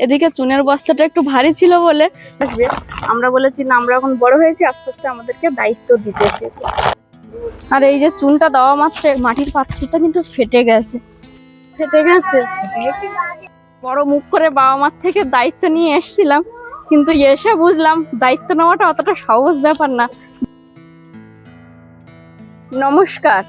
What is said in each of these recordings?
এদিকে চুনের বস্তাটা একটু ভারী ছিল বলে আসবে। আমরা বলেছি না আমরা এখন বড় হয়েছি আস্তে আস্তে আমাদেরকে দায়িত্ব দিতে আর এই যে চুনটা দেওয়া মাত্র মাটির পাত্রটা কিন্তু ফেটে গেছে। ফেটে গেছে? বড় মুখ করে বাবা মার থেকে দায়িত্ব নিয়ে এসেছিলাম কিন্তু এসে বুঝলাম দায়িত্ব নেওয়াটা অতটা সহজ ব্যাপার না। নমস্কার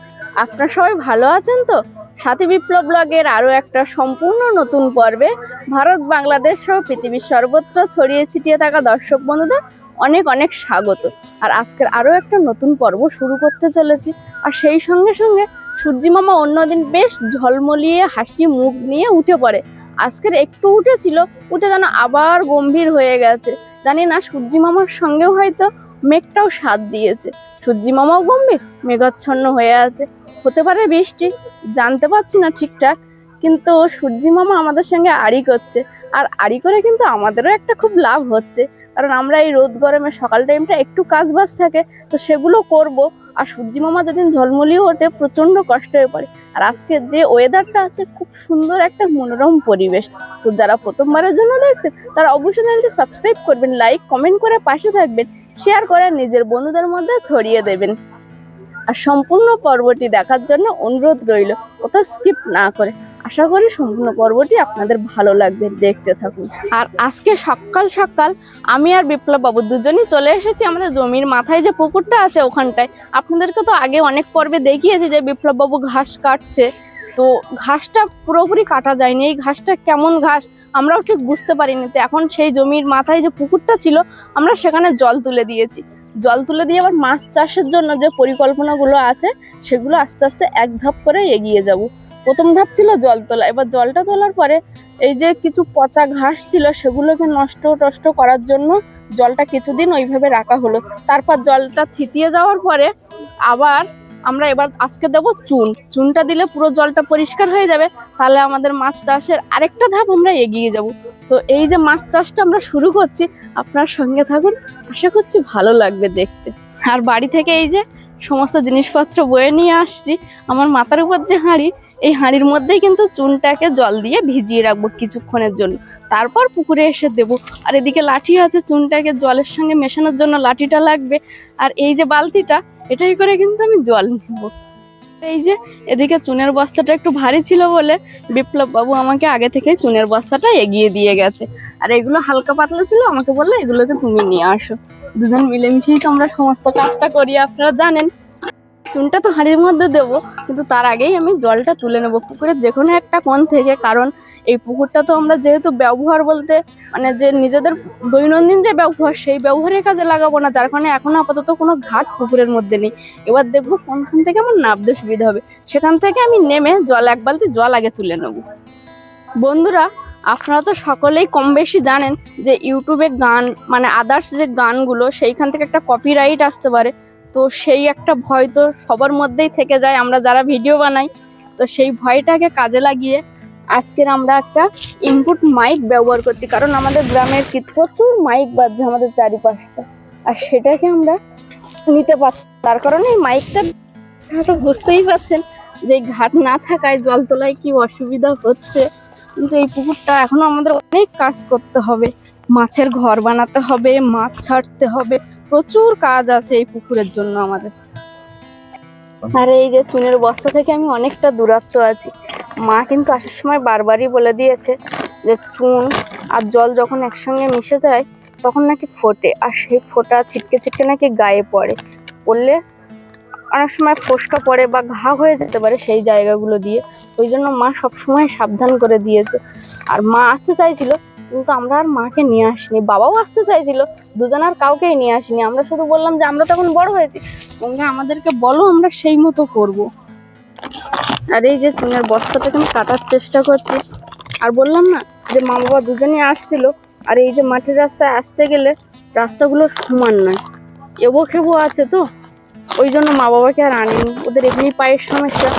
আপনারা সবাই ভালো আছেন তো? সাথী বিপ্লব ব্লগের আরও একটা সম্পূর্ণ নতুন পর্বে ভারত, বাংলাদেশ সহ পৃথিবীর সর্বত্র ছড়িয়ে ছিটিয়ে থাকা দর্শক বন্ধুদের অনেক অনেক স্বাগত। আর আজকের আরও একটা নতুন পর্ব শুরু করতে চলেছি। আর সেই সঙ্গে সঙ্গে সূর্যি মামা অন্যদিন বেশ ঝলমলিয়ে হাসি মুখ নিয়ে উঠে পড়ে। আজকের একটু উঠেছিল উঠে যেন আবার গম্ভীর হয়ে গেছে। জানি না সূর্যি মামার সঙ্গেও হয়তো মেঘটাও সাথ দিয়েছে। সূর্যি মামাও গম্ভীর, মেঘাচ্ছন্ন হয়ে আছে। হতে পারে বৃষ্টি, জানতে পারছি না ঠিকঠাক, কিন্তু সূর্যি মামা আমাদের সঙ্গে আড়ি করছে। আর আড়ি করে কিন্তু আমাদেরও একটা খুব লাভ হচ্ছে। কারণ আমরা এই রোদ গরমে সকাল টাইমটা একটু কাজ বাজ থাকে, তো সেগুলো করব। আর সূর্যি মামা যেদিন ঝলমলিয়ে ওঠে প্রচণ্ড কষ্ট হয়ে পড়ে। আর আজকে যে ওয়েদারটা আছে, খুব সুন্দর একটা মনোরম পরিবেশ। তো যারা প্রথমবারের জন্য দেখছেন, তারা অবশ্যই চ্যানেলটি সাবস্ক্রাইব করবেন লাইক কমেন্ট করে পাশে থাকবেন শেয়ার করে নিজের বন্ধুদের মধ্যে ছড়িয়ে দেবেন। আর সম্পূর্ণ পর্বটি দেখার জন্য অনুরোধ রইল, কোথাও স্কিপ না করে। আশা করি সম্পূর্ণ পর্বটি আপনাদের ভালো লাগবে, দেখতে থাকুন। আর আজকে সকাল সকাল আমি আর বিপ্লব বাবু দুজনই চলে এসেছি আমাদের জমির মাথায় যে পুকুরটা আছে ওখানটায়। আপনাদেরকে তো আগে অনেক পর্বে দেখিয়েছি যে বিপ্লব বাবু ঘাস কাটছে। তো ঘাসটা পুরোপুরি কাটা যায়নি। এই ঘাসটা কেমন ঘাস আমরাও ঠিক বুঝতে পারিনি। তো এখন সেই জমির মাথায় যে পুকুরটা ছিল, আমরা সেখানে জল তুলে দিয়েছি। জল তুলে দিয়ে আবার মাছ চাষের জন্য যে পরিকল্পনাগুলো আছে, সেগুলো আস্তে আস্তে এক ধাপ করে এগিয়ে যাব। প্রথম ধাপ ছিল জল তোলা। এবার জলটা তোলার পরে এই যে কিছু পচা ঘাস ছিল, সেগুলোকে নষ্ট টষ্ট করার জন্য জলটা কিছুদিন ওইভাবে রাখা হলো। তারপর জলটা থিতিয়ে যাওয়ার পরে আবার আমরা এবার আজকে দেব চুন। চুনটা দিলে পুরো জলটা পরিষ্কার হয়ে যাবে, তাহলে আমাদের মাছ চাষের আরেকটা ধাপ আমরা এগিয়ে যাব। তো এই যে মাছ চাষটা আমরা শুরু করছি, আপনার সঙ্গে থাকুন, আশা করছি ভালো লাগবে দেখতে। আর বাড়ি থেকে এই যে সমস্ত জিনিসপত্র বয়ে নিয়ে আসছি, আমার মাথার উপর যে হাঁড়ি, এই হাঁড়ির মধ্যেই কিন্তু চুনটাকে জল দিয়ে ভিজিয়ে রাখব কিছুক্ষণের জন্য। তারপর পুকুরে এসে দেবো। আর এদিকে লাঠি আছে, চুনটাকে জলের সঙ্গে মেশানোর জন্য লাঠিটা লাগবে। আর এই যে বালতিটা এটাই করে কিন্তু আমি জল নেব। এই যে, এদিকে চুনের বস্তাটা একটু ভারী ছিল বলে বিপ্লব বাবু আমাকে আগে থেকে চুনের বস্তাটা এগিয়ে দিয়ে গেছে। আর এগুলো হালকা পাতলা ছিল, আমাকে বলল এগুলোকে তুমি নিয়ে আসো। দুজন মিলেমিশেই তো আমরা সমস্ত কাজটা করি, আপনারা জানেন। চুনটা তো হাঁড়ির মধ্যে দেবো, কিন্তু তার আগেই আমি জলটা তুলে নেব পুকুরের যে কোনো একটা কোণ থেকে, কারণ এই পুকুরটা তো আমরা যেহেতু ব্যবহার বলতে মানে যে নিজেদের দৈনন্দিন যে ব্যবহার, সেই ব্যবহারের কাজে লাগাবো না, যার কারণে এখন আপাতত কোনো ঘাট পুকুরের মধ্যে নেই। এবার দেখব কোনখান থেকে আমার নাবতে সুবিধা হবে। সেখান থেকে আমি নেমে জল, এক বালতি জল আগে তুলে নেব। বন্ধুরা, আপনারা তো সকলেই কম বেশি জানেন যে ইউটিউবে গান মানে আদার্স যে গানগুলো, সেইখান থেকে একটা কপিরাইট আসতে পারে। তো সেই একটা ভয় তো সবার মধ্যেই থেকে যায়, আমরা যারা ভিডিও বানাই। তো সেই ভয়টাকে কাজে লাগিয়ে আজকের আমরা একটা ইনপুট মাইক ব্যবহার করছি, কারণ আমাদের গ্রামের কি প্রচুর মাইক বাজছে আমাদের চারিপাশটা। আর সেটাকে আমরা নিতে পারছি তার কারণে এই মাইকটা তো বুঝতেই পারছেন যে ঘাট না থাকায় জল তোলায় কি অসুবিধা হচ্ছে। কিন্তু এই পুকুরটা এখনও আমাদের অনেক কাজ করতে হবে। মাছের ঘর বানাতে হবে, মাছ ছাড়তে হবে প্রচুর কাজ আছে এই পুকুরের জন্য আমাদের। আর এই যে চুনের বস্তা থেকে আমি অনেকটা দূরত্ব আছি। মা কিন্তু আসার সময় বারবারই বলে দিয়েছে যে চুন আর জল যখন একসঙ্গে মিশে যায়, তখন নাকি ফোটে। আর সেই ফোটা ছিটকে ছিটকে নাকি গায়ে পড়ে। পড়লে অনেক সময় ফোসকা পড়ে বা ঘা হয়ে যেতে পারে সেই জায়গাগুলো দিয়ে। ওই জন্য মা সবসময় সাবধান করে দিয়েছে। আর মা আসতে চাইছিল কিন্তু আমরা আর মাকে নিয়ে আসিনি, বাবাও আসতে চাইছিল, দুজন আর কাউকেই নিয়ে আসিনি। আমরা শুধু বললাম যে, আমরা তখন বড় হয়েছি। তোমরা আমাদেরকে বলো, আমরা সেই মতো করব। আর এই যে চুনের বস্তাটাকে আমি কাটার চেষ্টা করছি। আর বললাম না যে মা বাবা দুজনেই আসছিল। আর এই যে, মাঠের রাস্তায় আসতে গেলে রাস্তাগুলো সমান নয়। এবো খেবো আছে তো। ওই জন্য মা বাবাকে আর আনিনি। ওদের এমনি পায়ের সমস্যা।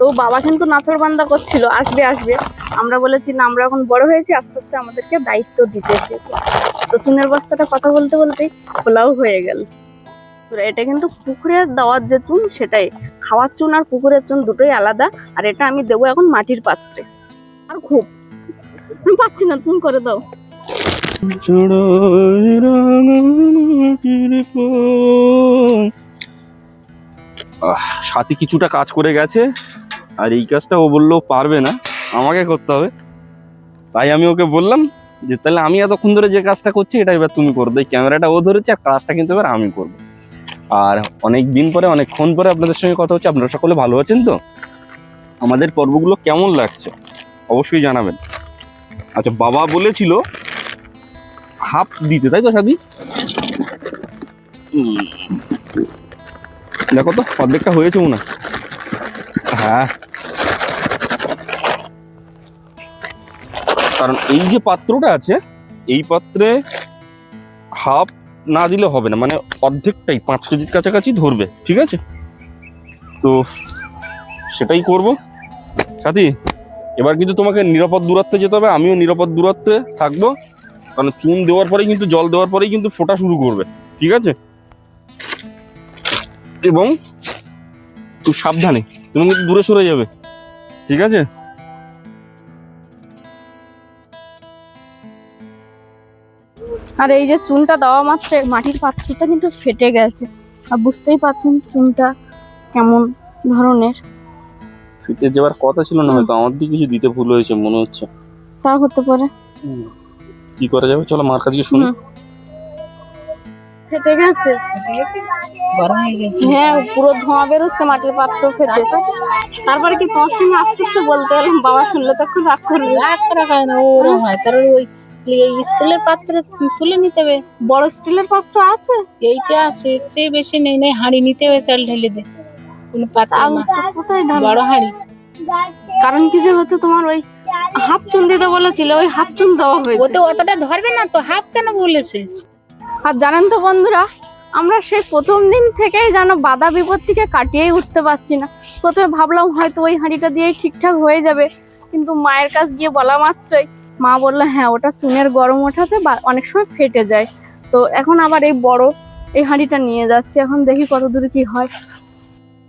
তো বাবা কিন্তু নাচর বান্দা করছিল, আসবে আসবে। আমরা বলেছি, না, আমরা এখন বড় হয়েছি, আস্তে আস্তে আমাদেরকে দায়িত্ব দিতে এসেছে তো চুনের বস্তাটা কথা বলতে বলতেই খোলাও হয়ে গেল। এটা কিন্তু পুকুরের দেওয়ার যে চুন, সেটাই। খাওয়ার চুন আর পুকুরের চুন দুটোই আলাদা, আর এটা আমি দেবো এখন মাটির পাত্রে। আর খুব, আমি পাচ্ছি না, চুন করে দাও। সাথী কিছুটা কাজ করে গেছে। আর এই কাজটা ও বলল পারবে না, আমাকে করতে হবে। তাই আমি ওকে বললাম যে, তাহলে আমি এতক্ষণ ধরে যে কাজটা করছি, এটা এবার তুমি করবে এই ক্যামেরাটা ও ধরেছে, আর কাজটা কিন্তু এবার আমি করব। আর অনেক দিন পরে, অনেকক্ষণ পরে আপনাদের সঙ্গে কথা হচ্ছে, আপনারা সকলে ভালো আছেন তো? আমাদের পর্বগুলো কেমন লাগছে? অবশ্যই জানাবেন। আচ্ছা বাবা বলেছিল হাফ দিতে, তাই তো সাদি দেখো তো, অর্ধেকটা হয়েছে মনে হয়। কারণ এই যে পাত্রটা আছে, এই পাত্রে হাফ না দিলে হবে না মানে অর্ধেকটাই, পাঁচ কেজির কাছাকাছি ধরবে, ঠিক আছে? তো সেটাই করব। সাথী, এবার কিন্তু তোমাকে নিরাপদ দূরত্বে যেতে হবে, আমিও নিরাপদ দূরত্বে থাকব, কারণ চুন দেওয়ার পরেই কিন্তু, জল দেওয়ার পরেই কিন্তু ফোটা শুরু করবে, ঠিক আছে? এবং খুব সাবধানে, তুমি কিন্তু দূরে সরে যাবে, ঠিক আছে? আর এই যে চুনটা দেওয়া মাত্র মাটির পাত্রটা কিন্তু ফেটে গেছে। আর বুঝতেই পারছেন চুনটা কেমন ধরনের। ফিতে যাওয়ার কথা ছিল না হয়তো আমার দিকে কিছু দিতে ভুল হয়েছে মনে হচ্ছে। তা হতে পারে। কি করা যাবে? চলো মার কাছে শুনি। ফেটে গেছে। গরম হয়ে গেছে হ্যাঁ পুরো ধোঁয়া বেরোচ্ছে মাটির পাত্র ফেটে। তারপরে কি তোমার সঙ্গে আস্তে আস্তে বলতে গেলাম বাবা শুনলে তখন রাগ করবে। রাত করা হয় না ওরম হয়। তার ওই এই স্টিলের পাত্রে তুলে নিতে হবে। বড় স্টিলের পাত্র আছে? এইটা আছে চেয়ে বেশি নেই নেই হাঁড়ি নিতে হবে চাল ঢেলে দে। কোন পাত্র? বড় হাঁড়ি। কারণ কি যে হচ্ছে তোমার ওই হাফ চুন দিতে বলেছিল ওই হাফ চুন দেওয়া ও হয়েছে তো অতটা ধরবে না তো হাফ কেন বলেছে? আর জানেন তো বন্ধুরা আমরা সেই প্রথম দিন থেকেই যেন বাধা বিপত্তিকে কাটিয়েই উঠতে পারছি না। প্রথমে ভাবলাম হয়তো ওই হাঁড়িটা দিয়েই ঠিকঠাক হয়ে যাবে কিন্তু মায়ের কাছ গিয়ে বলা মাত্রই মা বলল হ্যাঁ ওটা চুনের গরম ওঠাতে অনেক সময় ফেটে যায়। তো এখন আবার এই বড় এই হাঁড়িটা নিয়ে যাচ্ছে। এখন দেখি কত দূর কি হয়।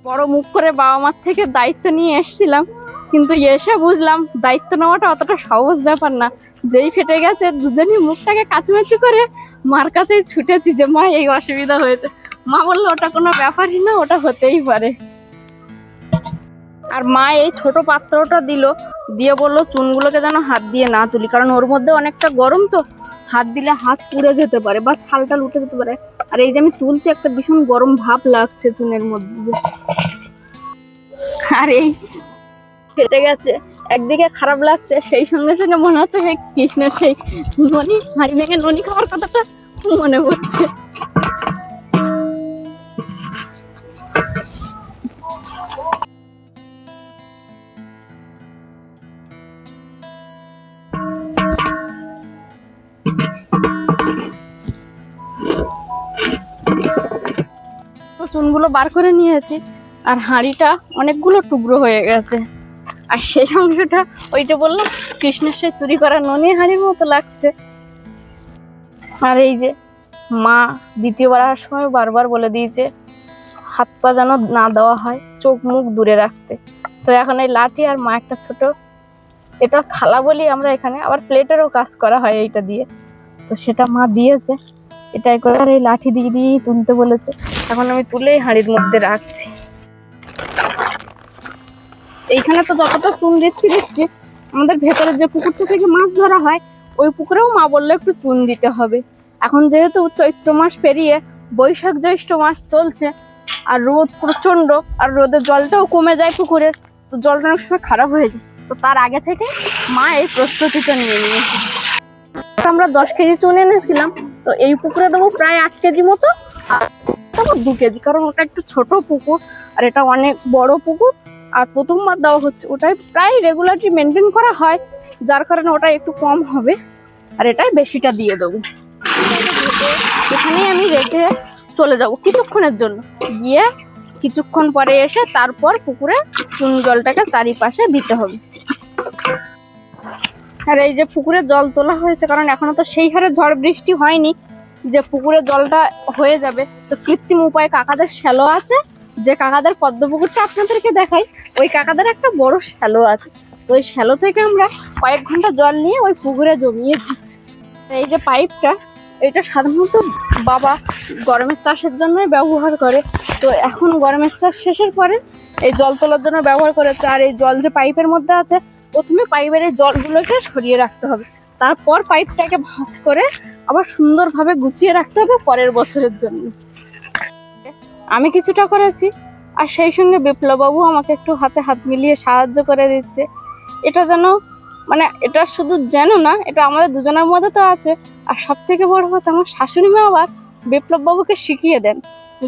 বড় মুখ করে বাবা মার থেকে দায়িত্ব নিয়ে এসেছিলাম, কিন্তু এসে বুঝলাম দায়িত্ব নেওয়াটা অতটা সহজ ব্যাপার না। যেই ফেটে গেছে, দুজনই মুখটাকে কাছুমাচু করে মার কাছেই ছুটেছি যে, মা, এই অসুবিধা হয়েছে। মা বলল, ওটা কোনো ব্যাপারই না, ওটা হতেই পারে। আর মা এই ছোট পাত্রটা দিল, দিয়ে বলল চুনগুলোকে যেন হাত দিয়ে না তুলি, কারণ ওর মধ্যে অনেকটা গরম তো। হাত দিলে হাত পুড়ে যেতে পারে বা ছালটা উঠে যেতে পারে। আর এই যে আমি তুলছি, একটা ভীষণ গরম ভাব লাগছে চুনের মধ্যে। আর এই ফেটে গেছে, একদিকে খারাপ লাগছে, সেই সঙ্গে সঙ্গে মনে হচ্ছে সেই কৃষ্ণের সেই ননি, হাড়ি ভেঙে ননি খাওয়ার কথাটা মনে পড়ছে। চুনগুলো বার করে নিয়েছি, আর হাঁড়িটা অনেকগুলো টুকরো হয়ে গেছে। আর শেষ অংশটা ওইটা বললাম কৃষ্ণের চুরি করা ননি হাঁড়ির মতো লাগছে। আর এই যে মা দ্বিতীয়বার আসার সময় বারবার বলে দিয়েছে, হাত পা যেন না দেওয়া হয়, চোখ মুখ দূরে রাখতে। তো এখন এই লাঠি আর মা একটা ছোট, এটা থালা বলি আমরা এখানে, আবার প্লেটেরও কাজ করা হয় এইটা দিয়ে। তো সেটা মা দিয়েছে। এটাই করে আর এই লাঠি দিয়ে দিয়েই তুলতে বলেছে। এখন আমি তুলেই হাঁড়ির মধ্যে রাখছি। এইখানে তো যতটা চুন দিচ্ছি দিচ্ছি আমাদের ভেতরে যে পুকুরটা থেকে মাছ ধরা হয়, ওই পুকুরেও মা বলল একটু চুন দিতে হবে। এখন যেহেতু চৈত্র মাস পেরিয়ে, বৈশাখ জ্যৈষ্ঠ মাস চলছে, আর রোদ প্রচণ্ড আর রোদের জলটাও কমে যায় পুকুরের, তো জলটা অনেক সময় খারাপ হয়ে যায়। তো তার আগে থেকে মা এই প্রস্তুতিটা নিয়ে নিয়েছে। আমরা দশ কেজি চুন এনেছিলাম, তো এই পুকুরে দেবো প্রায় আট কেজি মতো। আর দু কেজি, কারণ ওটা একটু ছোট পুকুর, আর এটা অনেক বড় পুকুর। আর প্রথমবার দেওয়া হচ্ছে, ওটাই প্রায় রেগুলারলি মেনটেন করা হয়, যার কারণে ওটা একটু কম হবে। আর এটাই বেশিটা দিয়ে দেবো। এখানেই আমি রেখে চলে যাব কিছুক্ষণের জন্য। গিয়ে কিছুক্ষণ পরে এসে তারপর পুকুরে চুন জলটাকে চারিপাশে দিতে হবে। আর এই যে পুকুরে জল তোলা হয়েছে, কারণ এখনও তো সেই হারে ঝড় বৃষ্টি হয়নি যে পুকুরে জলটা হয়ে যাবে। তো কৃত্রিম উপায়ে কাকাদের শ্যালো আছে। যে কাকাদের পদ্ম পুকুরটা আপনাদেরকে দেখাই, ওই কাকাদের একটা বড় শ্যালো আছে। তো ওই শ্যালো থেকে আমরা কয়েক ঘণ্টা জল নিয়ে ওই পুকুরে জমিয়েছি। এই যে পাইপটা, এটা সাধারণত বাবা গরমের চাষের জন্যই ব্যবহার করে। তো এখন গরমের চাষ শেষের পরে এই জল তোলার জন্য ব্যবহার করেছে। আর এই জল যে পাইপের মধ্যে আছে প্রথমে পাইপের জলগুলোকে সরিয়ে রাখতে হবে। তারপর পাইপটাকে ভাঁজ করে আবার সুন্দরভাবে গুছিয়ে রাখতে হবে পরের বছরের জন্য। আমি কিছুটা করেছি, আর সেই সঙ্গে বিপ্লববাবু আমাকে একটু হাতে হাত মিলিয়ে সাহায্য করে দিচ্ছে। এটা যেন মানে এটা শুধু যেন না, এটা আমাদের দুজনের মধ্যে তো আছে। আর সব থেকে বড় কথা, আমার শাশুড়ি মা আবার বিপ্লববাবুকে শিখিয়ে দেন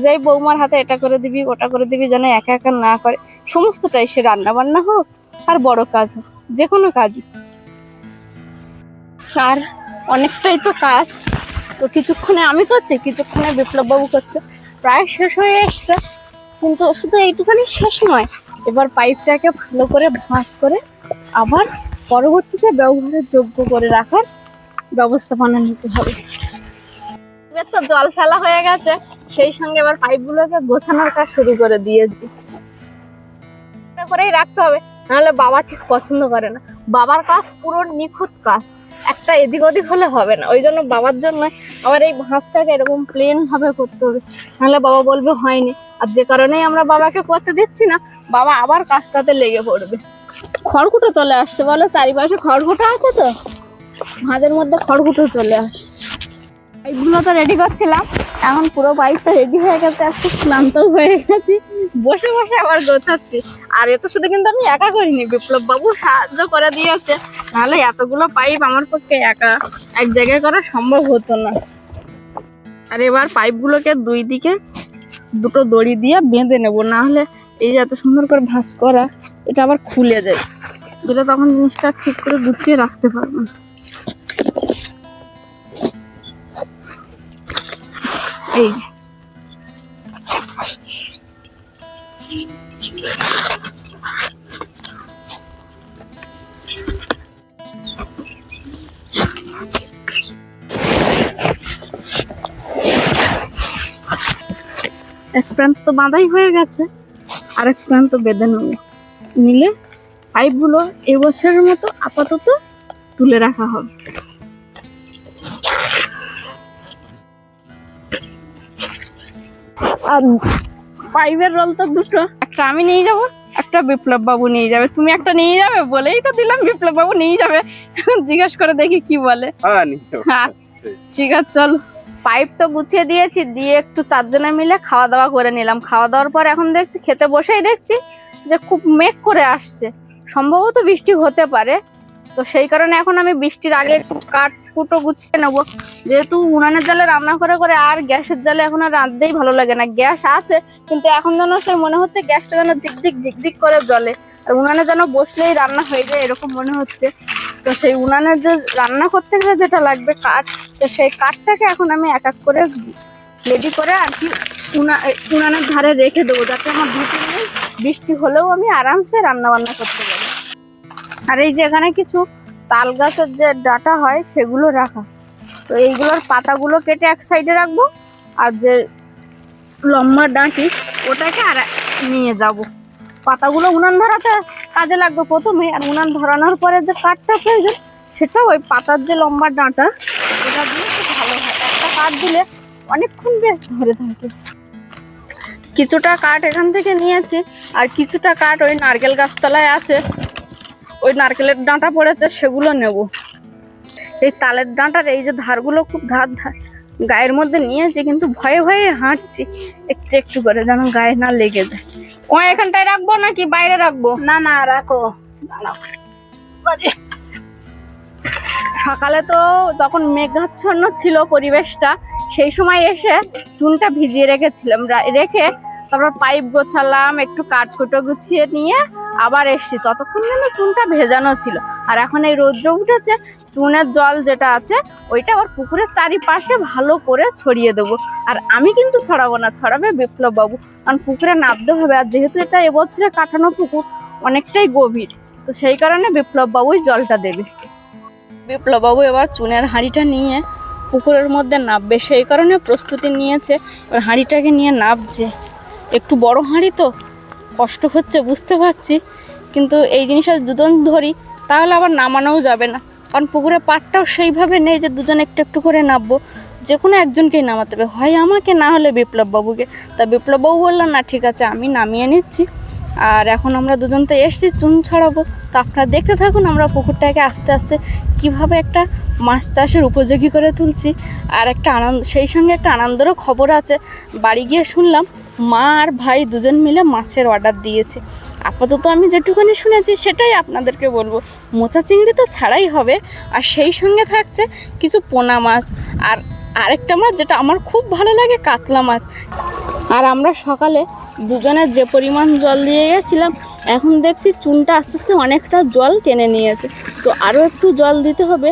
যে বৌমার হাতে এটা করে দিবি, ওটা করে দিবি, যেন একা একা না করে, সমস্তটাই সে রান্না বান্না হোক আর বড় কাজ হোক। যে কোনো কাজই। আর অনেকটাই তো কাজ। তো কিছুক্ষণে আমি করছি কিছুক্ষণে বিপ্লববাবু করছে। প্রায় শেষ হয়ে এসছে। কিন্তু শুধু এইটুখানি শেষ নয়, এবার পাইপটাকে ভালো করে ভাঁজ করে আবার পরবর্তীতে ব্যবহারের যোগ্য করে রাখার ব্যবস্থাপনা নিতে হবে। এবার তো জল ফেলা হয়ে গেছে, সেই সঙ্গে এবার পাইপগুলোকে গোছানোর কাজ শুরু করে দিয়েছি। করেই রাখতে হবে। নাহলে বাবা ঠিক পছন্দ করে না। বাবার কাজ পুরো নিখুঁত কাজ। একটা এদিক ওদিক হলে হবে না। ওই জন্য বাবার জন্য আবার এই ভাঁজটাকে এরকম প্লেন ভাবে করতে হবে। নাহলে বাবা বলবে, হয়নি। আর যে কারণেই আমরা বাবাকে করতে দিচ্ছি না, বাবা আবার কাজটাতে লেগে পড়বে। খড়কুটো চলে আসছে, বলো? চারিপাশে খড়কুটো আছে তো? ভাঁজের মধ্যে খড়কুটো চলে আসছে। পাইপগুলো তো রেডি করছিলাম। এখন পুরো পাইপটা রেডি হয়ে গেছে একটু ক্লান্ত হয়ে গেছি। বসে বসে আবার গোছাচ্ছি। আর এত শুধু কিন্তু আমি একা করিনি বিপ্লব বাবু সাহায্য করে দিয়েছে। নাহলে এতগুলো পাইপ আমার পক্ষে একা এক জায়গায় করা সম্ভব হতো না। আর এবার পাইপগুলোকে দুই দিকে দুটো দড়ি দিয়ে বেঁধে নেব না হলে এই যে এত সুন্দর করে ভাঁজ করা, এটা আবার খুলে যায়। যেটা তখন জিনিসটা ঠিক করে গুছিয়ে রাখতে পারব। এই। এক প্রান্ত তো বাঁধাই হয়ে গেছে, আরেক প্রান্ত বেঁধে নেব। নিলে পাইপগুলো এবছরের মতো আপাতত তুলে রাখা হবে। আর পাইপের রোল তো দুটো। একটা আমি নিয়ে যাব একটা বিপ্লব বাবু নিয়ে যাবে। তুমি একটা নিয়ে যাবে বলেই তো দিলাম বিপ্লব বাবু নিয়ে যাবে। জিজ্ঞাসা করে দেখি কি বলে। হ্যাঁ। হ্যাঁ ঠিক আছে চলো। পাইপ তো গুছিয়ে দিয়েছি দিয়ে একটু চারজনে মিলে খাওয়া দাওয়া করে নিলাম। খাওয়া দাওয়ার পর এখন দেখছি খেতে বসেই দেখছি যে খুব মেঘ করে আসছে। সম্ভবত বৃষ্টি হতে পারে। তো সেই কারণে এখন আমি বৃষ্টির আগে কাঠ কুটো গুছিয়ে নেব। যেহেতু উনানের জালে রান্না করে করে আর গ্যাসের জালে এখন আর রাঁধতেই ভালো লাগে না। গ্যাস আছে, কিন্তু এখন যেন সে মনে হচ্ছে গ্যাসটা যেন দিক দিক দিক দিক করে জলে আর উনানে যেন বসলেই রান্না হয়ে যায় এরকম মনে হচ্ছে। তো সেই উনানের যে রান্না করতে গেলে যেটা লাগবে কাঠ, তো সেই কাঠটাকে এখন আমি এক এক করে রেডি করে আর কি উনা, উনানের ধারে রেখে দেবো, যাতে আমার দুটো নেই বৃষ্টি হলেও আমি আরামসে রান্না বান্না করতে পারি। আর এই যে এখানে কিছু তাল গাছের যে ডাটা হয়, সেগুলো রাখা। তো এইগুলোর পাতাগুলো কেটে এক সাইডে রাখব, আর যে লম্বা ডাঁটি, ওটাকে আর নিয়ে যাব। পাতাগুলো উনান ধরাতে কাজে লাগবে প্রথমে, আর উনান ধরানোর পরে যে কাঠটা প্রয়োজন, সেটা ওই পাতার যে লম্বা ডাঁটা ওটা দিয়ে খুব ভালো হয়। একটা কাঠ দিলে অনেকক্ষণ বেশ ধরে থাকে। কিছুটা কাঠ এখান থেকে নিয়েছি, আর কিছুটা কাঠ ওই নারকেল গাছতলায় আছে। ওই নারকেলের ডাঁটা পড়েছে সেগুলো নেব। এই তালের ডাঁটার এই যে ধারগুলো খুব ধার ধার গায়ের মধ্যে নিয়েছি কিন্তু ভয়ে ভয়ে হাঁটছি। একটু একটু করে যেন গায়ে না লেগে যায়। ও এখানটায় রাখব নাকি বাইরে রাখব? না না রাখো। সকালে তো তখন মেঘাচ্ছন্ন ছিল পরিবেশটা সেই সময় এসে চুনটা ভিজিয়ে রেখেছিলাম। রেখে তারপর পাইপ গোছালাম একটু কাঠ কাঠকুটো গুছিয়ে নিয়ে আবার এসছি। ততক্ষণ যেন চুনটা ভেজানো ছিল। আর এখন এই রৌদ্র উঠেছে, চুনের জল যেটা আছে, ওইটা আবার পুকুরের চারিপাশে ভালো করে ছড়িয়ে দেবো। আর আমি কিন্তু ছড়াবো না, ছড়াবে বিপ্লব বাবু কারণ পুকুরে নামতে হবে, আর যেহেতু এটা এবছরে কাটানো পুকুর, অনেকটাই গভীর। তো সেই কারণে বিপ্লব বাবুই জলটা দেবে। বিপ্লববাবু এবার চুনের হাঁড়িটা নিয়ে পুকুরের মধ্যে নামবে সেই কারণে প্রস্তুতি নিয়েছে, এবার হাঁড়িটাকে নিয়ে নামছে একটু বড় হাঁড়ি তো। কষ্ট হচ্ছে, বুঝতে পারছি। কিন্তু এই জিনিসটা দুজন ধরি, তাহলে আবার নামানোও যাবে না। কারণ পুকুরে পাটটাও সেইভাবে নেই যে দুজন একটু একটু করে নামবো। যে কোনো একজনকেই নামাতে হবে। হয় আমাকে, না হলে বিপ্লব বাবুকে তা বিপ্লব বাবু বলল না, ঠিক আছে, আমি নামিয়ে নিচ্ছি। আর এখন আমরা দুজন তো এসছি, চুন ছড়াবো। তো আপনারা দেখতে থাকুন, আমরা পুকুরটাকে আস্তে আস্তে কীভাবে একটা মাছ চাষের উপযোগী করে তুলছি। আর একটা আনন্দ, সেই সঙ্গে একটা আনন্দেরও খবর আছে। বাড়ি গিয়ে শুনলাম, মা আর ভাই দুজন মিলে মাছের অর্ডার দিয়েছে। আপাতত আমি যেটুকুনি শুনেছি, সেটাই আপনাদেরকে বলব। মোচা চিংড়ি তো ছাড়াই হবে, আর সেই সঙ্গে থাকছে কিছু পোনা মাছ। আর আরেকটা মাছ যেটা আমার খুব ভালো লাগে, কাতলা মাছ। আর আমরা সকালে দুজনের যে পরিমাণ জল দিয়ে গেছিলাম, এখন দেখছি চুনটা আস্তে আস্তে অনেকটা জল টেনে নিয়েছে। তো আরও একটু জল দিতে হবে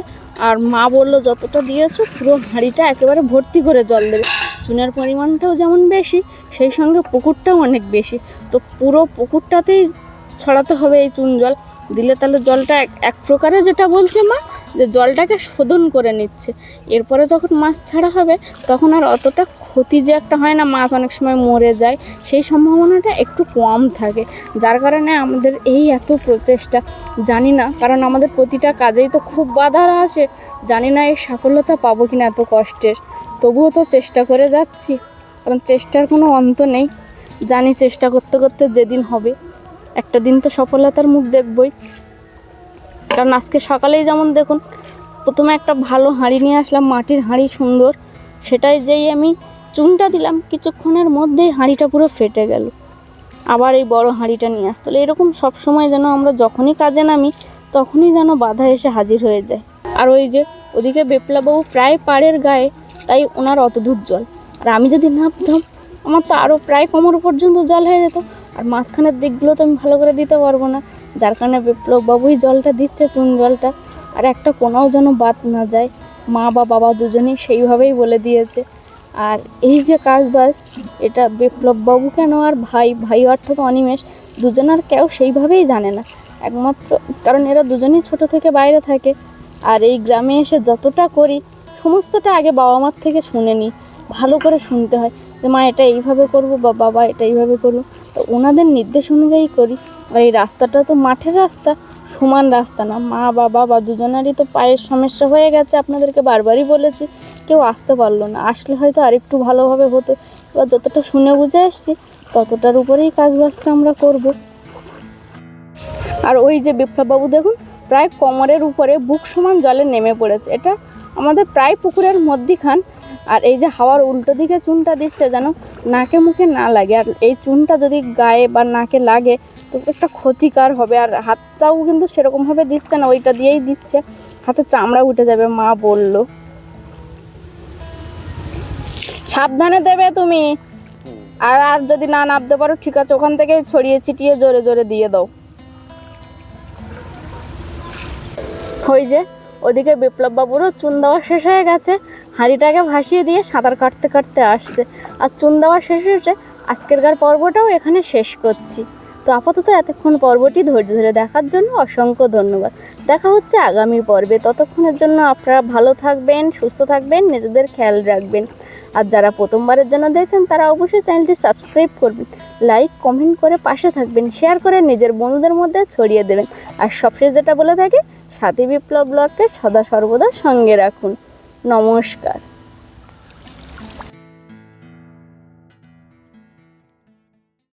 আর মা বলল, যতটা দিয়েছ পুরো হাঁড়িটা একেবারে ভর্তি করে জল দেবে। চুনের পরিমাণটাও যেমন বেশি, সেই সঙ্গে পুকুরটাও অনেক বেশি। তো পুরো পুকুরটাতেই ছড়াতে হবে এই চুন জল। দিলে তাহলে জলটা এক প্রকারে যেটা বলছে মা, যে জলটাকে শোধন করে নিচ্ছে। এরপরে যখন মাছ ছাড়া হবে, তখন আর অতটা ক্ষতি যে একটা হয় না, মাছ অনেক সময় মরে যায়, সেই সম্ভাবনাটা একটু কম থাকে। যার কারণে আমাদের এই এত প্রচেষ্টা, জানি না, কারণ আমাদের প্রতিটা কাজেই তো খুব বাধা আসে। জানি না এই সাফল্যতা পাবো কিনা এত কষ্টের। তবুও তো চেষ্টা করে যাচ্ছি, কারণ চেষ্টার কোনো অন্ত নেই। জানি চেষ্টা করতে করতে যেদিন হবে, একটা দিন তো সফলতার মুখ দেখবই। কারণ আজকে সকালেই যেমন দেখুন, প্রথমে একটা ভালো হাঁড়ি নিয়ে আসলাম, মাটির হাঁড়ি সুন্দর। সেটাই যেই আমি চুনটা দিলাম, কিছুক্ষণের মধ্যেই হাঁড়িটা পুরো ফেটে গেল। আবার এই বড় হাঁড়িটা নিয়ে আসতে হলো। এরকম সব সময় যেন আমরা যখনই কাজে নামি, তখনই যেন বাধা এসে হাজির হয়ে যায়। আর ওই যে, ওদিকে বিপ্লববাবু প্রায় পাড়ের গায়ে, তাই ওনার অত দূর জল। আর আমি যদি নামতাম আমার তো আরও প্রায় কোমর পর্যন্ত জল হয়ে যেত। আর মাঝখানের দিকগুলো তো আমি ভালো করে দিতে পারব না। যার কারণে বিপ্লববাবুই জলটা দিচ্ছে, চুন জলটা। আর একটা কোনাও যেন বাদ না যায়, মা বা বাবা দুজনেই সেইভাবেই বলে দিয়েছে। আর এই যে কাজ বাজ, এটা বিপ্লববাবু কেন আর ভাই? ভাই অর্থাৎ অনিমেষ। দুজন আর কেউ সেইভাবেই জানে না। একমাত্র কারণ এরা দুজনেই ছোট থেকে বাইরে থাকে। আর এই গ্রামে এসে যতটা করি, সমস্তটা আগে বাবা মার থেকে শুনে নিই। ভালো করে শুনতে হয় যে, মা, এটা এইভাবে করব বা বাবা এটা এইভাবে করব তো ওনাদের নির্দেশ অনুযায়ী করি। আর এই রাস্তাটা তো মাঠের রাস্তা, সমান রাস্তা না। মা, বাবা বা দুজনারই তো পায়ের সমস্যা হয়ে গেছে, আপনাদেরকে বারবারই বলেছি। কেউ আসতে পারল না। আসলে হয়তো আরেকটু ভালোভাবে হতো। এবার যতটা শুনে বুঝে এসছি ততটার উপরেই কাজবাজটা আমরা করব। আর ওই যে বিপ্লববাবু দেখুন, প্রায় কোমরের উপরে বুক সমান জলে নেমে পড়েছে। এটা আমাদের প্রায় পুকুরের মধ্যিখান। আর এই যে হাওয়ার উল্টো দিকে চুনটা দিচ্ছে যেন নাকে মুখে না লাগে। আর এই চুনটা যদি গায়ে বা নাকে লাগে, তো একটা ক্ষতিকার হবে। আর হাতটাও কিন্তু সেরকমভাবে দিচ্ছে না, ওইটা দিয়েই দিচ্ছে। হাতে চামড়া উঠে যাবে, মা বলল। সাবধানে দেবে তুমি। আর আর যদি না নামতে পারো, ঠিক আছে, ওখান থেকে ছড়িয়ে ছিটিয়ে জোরে জোরে দিয়ে দাও। ওই যে, ওদিকে বিপ্লব বাবুরও চুন দেওয়া শেষ হয়ে গেছে। হাঁড়িটাকে ভাসিয়ে দিয়ে সাঁতার কাটতে কাটতে আসছে। আর চুন দেওয়া শেষ হয়েছে, আজকেরকার পর্বটাও এখানে শেষ করছি। তো আপাতত এতক্ষণ পর্বটি ধৈর্য ধরে দেখার জন্য অসংখ্য ধন্যবাদ। দেখা হচ্ছে আগামী পর্বে। ততক্ষণের জন্য আপনারা ভালো থাকবেন, সুস্থ থাকবেন, নিজেদের খেয়াল রাখবেন। আর যারা প্রথমবারের জন্য দেখছেন, তারা অবশ্যই চ্যানেলটি সাবস্ক্রাইব করবেন। লাইক, কমেন্ট করে পাশে থাকবেন, শেয়ার করে নিজের বন্ধুদের মধ্যে ছড়িয়ে দেবেন। আর সবশেষ যেটা বলে থাকে, সাথী বিপ্লব ব্লগকে সদা সর্বদা সঙ্গে রাখুন। নমস্কার।